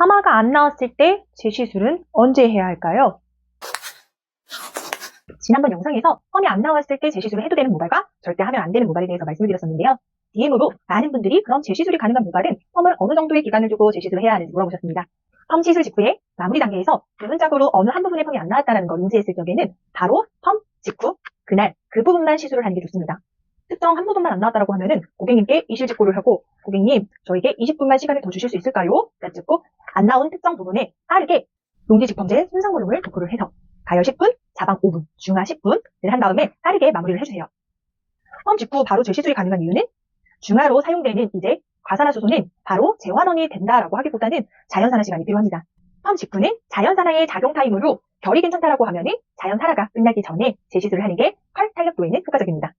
화마가 안 나왔을 때 재시술은 언제 해야 할까요? 지난번 영상에서 펌이 안 나왔을 때 재시술을 해도 되는 모발과 절대 하면 안 되는 모발에 대해서 말씀을 드렸었는데요. DM으로 많은 분들이 그럼 재시술이 가능한 모발은 펌을 어느 정도의 기간을 두고 재시술을 해야 하는지 물어보셨습니다. 펌 시술 직후에 마무리 단계에서 부분적으로 어느 한 부분의 펌이 안 나왔다는 걸 인지했을 적에는 바로 펌 직후 그날 그 부분만 시술을 하는 게 좋습니다. 특정 한 부분만 안 나왔다고 하면은 고객님께 이실 직고를 하고 고객님 저에게 20분만 시간을 더 주실 수 있을까요? 라찍고 안 나온 특정 부분에 빠르게 농지직범제 손상 볼륨을 도포를 해서 가열 10분, 자방 5분, 중하 10분을 한 다음에 빠르게 마무리를 해주세요. 펌 직후 바로 재시술이 가능한 이유는 중하로 사용되는 이제 과산화수소는 바로 재환원이 된다라고 하기보다는 자연산화 시간이 필요합니다. 펌 직후는 자연산화의 작용 타임으로 결이 괜찮다라고 하면 은 자연산화가 끝나기 전에 재시술을 하는 게컬 탄력도에는 효과적입니다.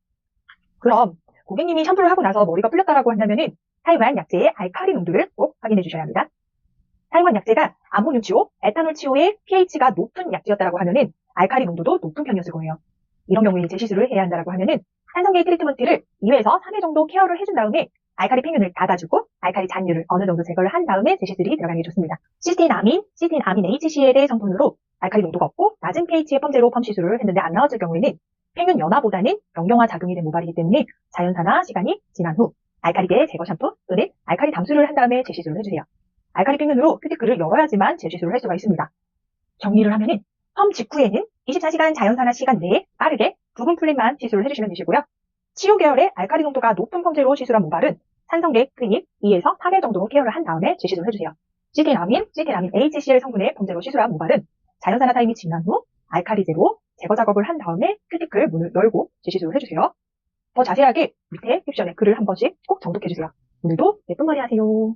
그럼 고객님이 샴푸를 하고 나서 머리가 풀렸다라고 한다면 은 사용한 약재의 알칼리 농도를 꼭 확인해 주셔야 합니다. 사용한 약재가 아모늄치오, 에탄올 치오의 pH가 높은 약재였다라고 하면은 알칼리 농도도 높은 편이었을 거예요. 이런 경우에 재시술을 해야 한다라고 하면은 산성계 트리트먼트를 2회에서 3회 정도 케어를 해준 다음에 알칼리 팽윤을 닫아주고 알칼리 잔류를 어느 정도 제거를 한 다음에 재시술이 들어가는 게 좋습니다. 시스테인 아민, 시스테인 아민 HCl의 성분으로 알칼리 농도가 없고 낮은 pH의 펌제로 펌 시술을 했는데 안 나왔을 경우에는 팽윤 연화보다는 영영화 작용이 된 모발이기 때문에 자연산화 시간이 지난 후 알칼리계 제거 샴푸 또는 알칼리 담수를 한 다음에 재시술을 해주세요. 알칼리 팽윤으로 큐티클을 열어야지만 재시술을 할 수가 있습니다. 정리를 하면은 펌 직후에는 24시간 자연산화 시간 내에 빠르게 부분 플랫만 시술을 해주시면 되시고요. 치유 계열의 알칼리 농도가 높은 펌제로 시술한 모발은 산성계 클리닉 2에서 3회 정도 케어를 한 다음에 재시술을 해주세요. 시테나민, 시테나민 HCl 성분의 펌제로 시술한 모발은 자연산화 타임이 지난 후 알칼리제로 제거 작업을 한 다음에 큐티클 문을 열고 재시술을 해주세요. 더 자세하게 밑에 캡션에 글을 한 번씩 꼭 정독해주세요. 오늘도 예쁜 머리 하세요.